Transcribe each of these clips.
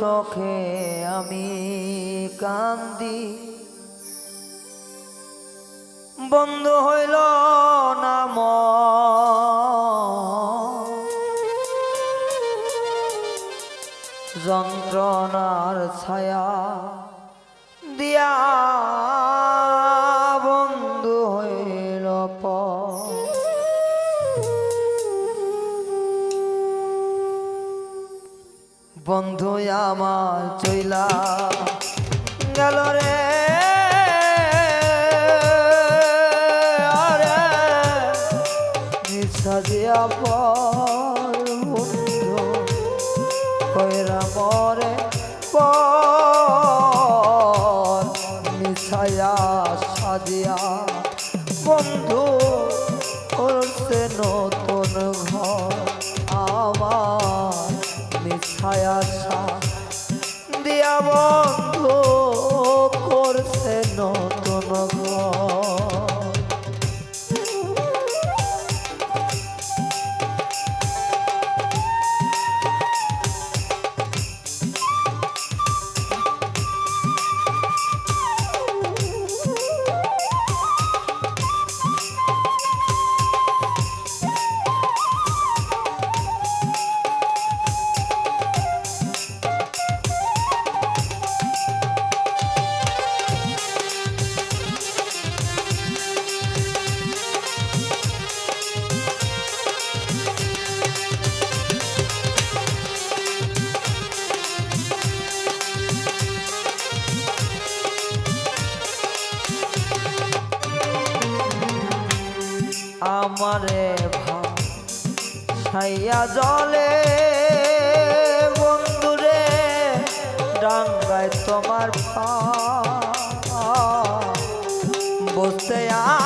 শখে আমি কান্দি। বন্ধ হইল নাম যন্ত্রণার ছায়া বন্ধু আমার চইলা গেল রে দিয়া বন্ধ করছে নতুন ভাইয়া জলে। বন্ধুরে ডাঙ্গায় তোমার পা। বসে আমার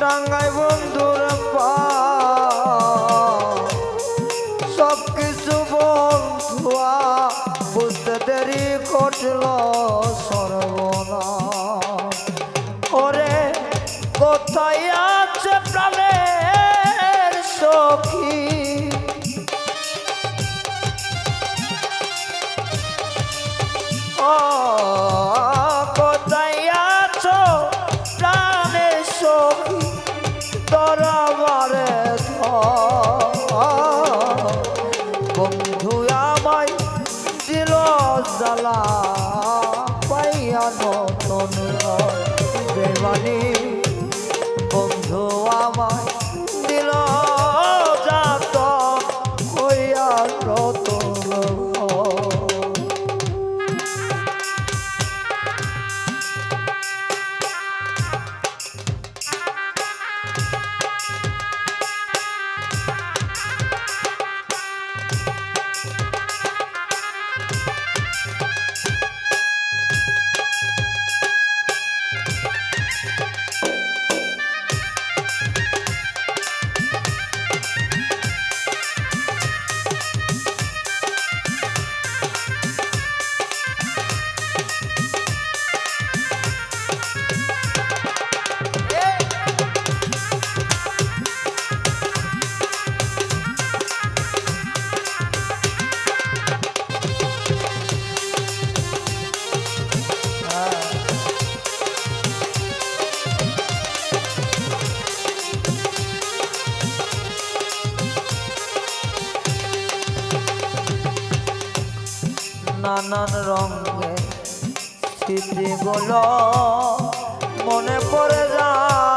ডাঙ্গাই বন্ধুর সব কিছু বন্ধুয়া বুঝতে দেরি করছিল সর্বনা জ্বালা পাইয়া নতুন বেমানি বন্ধু আমায়। স্মৃতিগুলো মনে পড়ে যায়।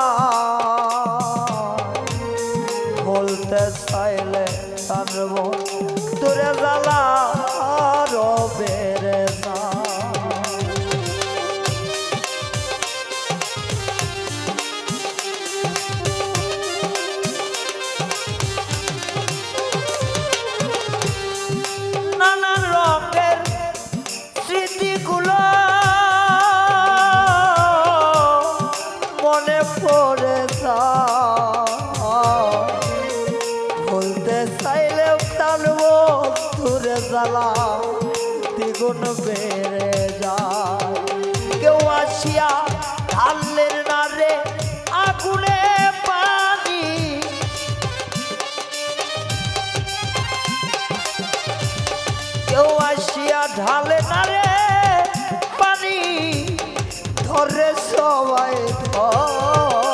জ্বালা, দ্বিগুণ বেড়ে যায় কেউ আসিয়া ঢাললেন না আগুনে পানি কেউ আসিয়া ঢালে না রে পানি ধরে সবাই ধর।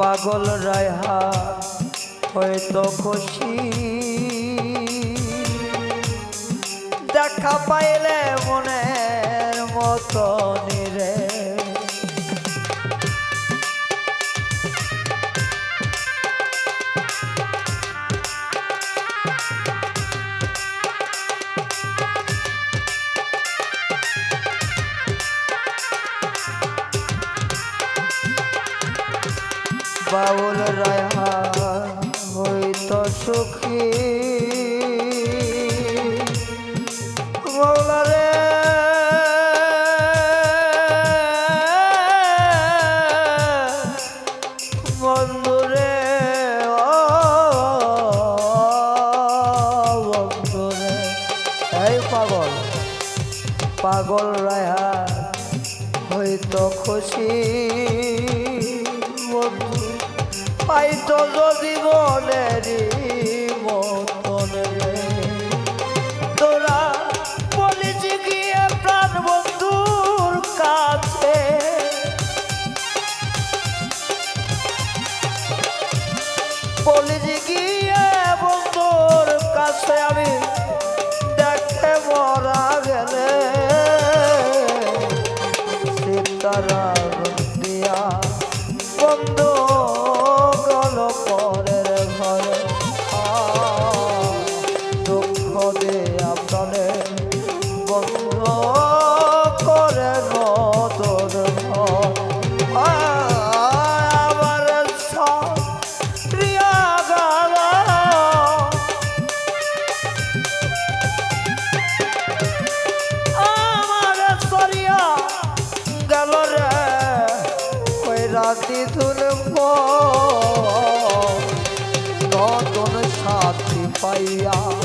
পাগল রায়হা হয়তো খুশি। দেখা পাইলে মনের মতো নিরে বাউল রায়হা হইত সুখী। পাগল পাগল রায়হা খুশি। বন্ধু পাইতো যদি মনেরই মতন তোরা গিয়ে প্রাণ বন্ধুর কাছে? বলিস গিয়ে বন্ধুর কাছে আমি দেয়া প্রাণে বন্ধ করে নদর ঘর। আ, আমার সরিয়া গেল রে ওই রাতি ধুল নতুন সাথী পাইয়া